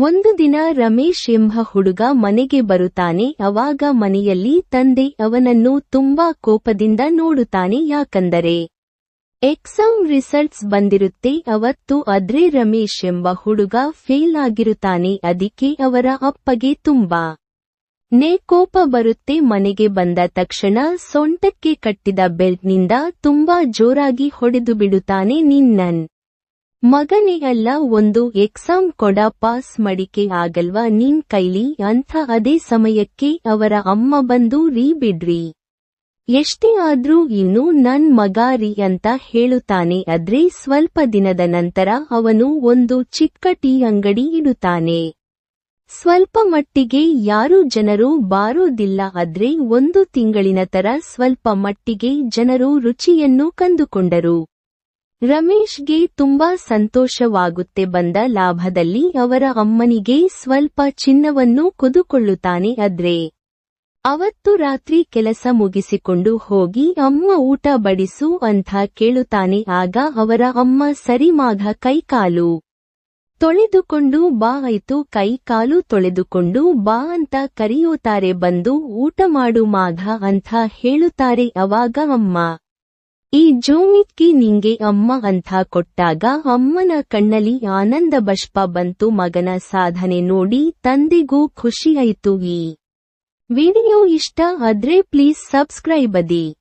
ಒಂದು ದಿನ ರಮೇಶ್ ಎಂಬ ಹುಡುಗ ಮನೆಗೆ ಬರುತ್ತಾನೆ ಅವಾಗ ಮನೆಯಲ್ಲಿ ತಂದೆ ಅವನನ್ನು ತುಂಬಾ ಕೋಪದಿಂದ ನೋಡುತ್ತಾನೆ. ಯಾಕಂದರೆ ಎಕ್ಸಾಮ್ ರಿಸಲ್ಟ್ಸ್ ಬಂದಿರುತ್ತೆ, ಅವತ್ತು ಆದ್ರೆ ರಮೇಶ್ ಎಂಬ ಹುಡುಗ ಫೇಲ್ ಆಗಿರುತ್ತಾನೆ. ಅದಕ್ಕೆ ಅವರ ಅಪ್ಪಗೆ ತುಂಬಾ ನೇ ಕೋಪ ಬರುತ್ತೆ. ಮನೆಗೆ ಬಂದ ತಕ್ಷಣ ಸೊಂಟಕ್ಕೆ ಕಟ್ಟಿದ ಬೆಲ್ಟ್ನಿಂದ ತುಂಬಾ ಜೋರಾಗಿ ಹೊಡೆದು ಬಿಡುತ್ತಾನೆ ನಿನ್ನನ್. ಮಗನೇ ಒಂದು ಎಕ್ಸಾಮ್ ಕೊಡ ಪಾಸ್ ಮಡಿಕೆ ಆಗಲ್ವಾ ನಿನ್ ಕೈಲಿ? ಅಂಥ ಅದೇ ಸಮಯಕ್ಕೆ ಅವರ ಅಮ್ಮ ಬಂದು ರೀ ಬಿಡ್ರಿ. ಎಷ್ಟೇ ಆದ್ರೂ ಇನ್ನು ನನ್ ಮಗ ರೀ ಅಂತ ಹೇಳುತ್ತಾನೆ, ಆದ್ರೆ ಸ್ವಲ್ಪ ದಿನದ ನಂತರ ಅವನು ಒಂದು ಚಿಕ್ಕ ಟೀ ಅಂಗಡಿ ಇಡುತ್ತಾನೆ. ಸ್ವಲ್ಪ ಮಟ್ಟಿಗೆ ಯಾರೂ ಜನರು ಬಾರೋದಿಲ್ಲ, ಆದ್ರೆ ಒಂದು ತಿಂಗಳಿನ ತರ ಸ್ವಲ್ಪ ಮಟ್ಟಿಗೆ ಜನರು ರುಚಿಯನ್ನು ಕಂಡುಕೊಂಡರು ರಮೇಶ್ಗೆ ತುಂಬಾ ಸಂತೋಷವಾಗುತ್ತೆ ಬಂದ ಲಾಭದಲ್ಲಿ ಅವರ ಅಮ್ಮನಿಗೆ ಸ್ವಲ್ಪ ಚಿನ್ನವನ್ನು ಕುದುಕೊಳ್ಳುತ್ತಾನೆ ಅದ್ರೆ ಅವತ್ತು ರಾತ್ರಿ ಕೆಲಸ ಮುಗಿಸಿಕೊಂಡು ಹೋಗಿ ಅಮ್ಮ ಊಟ ಬಡಿಸು ಅಂತ ಕೇಳುತ್ತಾನೆ ಆಗ ಅವರ ಅಮ್ಮ ಸರಿ ಮಾಘ ಕೈಕಾಲು ತೊಳೆದುಕೊಂಡು ಬಾ ಆಯ್ತು ಕೈ ಕಾಲು ತೊಳೆದುಕೊಂಡು ಬಾ ಅಂತ ಕರೆಯುತ್ತಾರೆ ಬಂದು ಊಟ ಮಾಡು ಮಾಘ ಅಂತ ಹೇಳುತ್ತಾರೆ ಅವಾಗ ಅಮ್ಮ. ಈ ಜೋಮಿಕ್ಕಿ ನಿಂಗೆ ಅಮ್ಮ ಅಂತ ಕೊಟ್ಟಾಗ ಅಮ್ಮನ ಕಣ್ಣಲ್ಲಿ ಆನಂದ ಬಷ್ಪ ಬಂತು ಮಗನ ಸಾಧನೆ ನೋಡಿ ತಂದೆಗೂ ಖುಷಿಯಾಯಿತು ಈ ವಿಡಿಯೋ ಇಷ್ಟ ಆದ್ರೆ ಪ್ಲೀಸ್ ಸಬ್ಸ್ಕ್ರೈಬ್ ಅದಿ.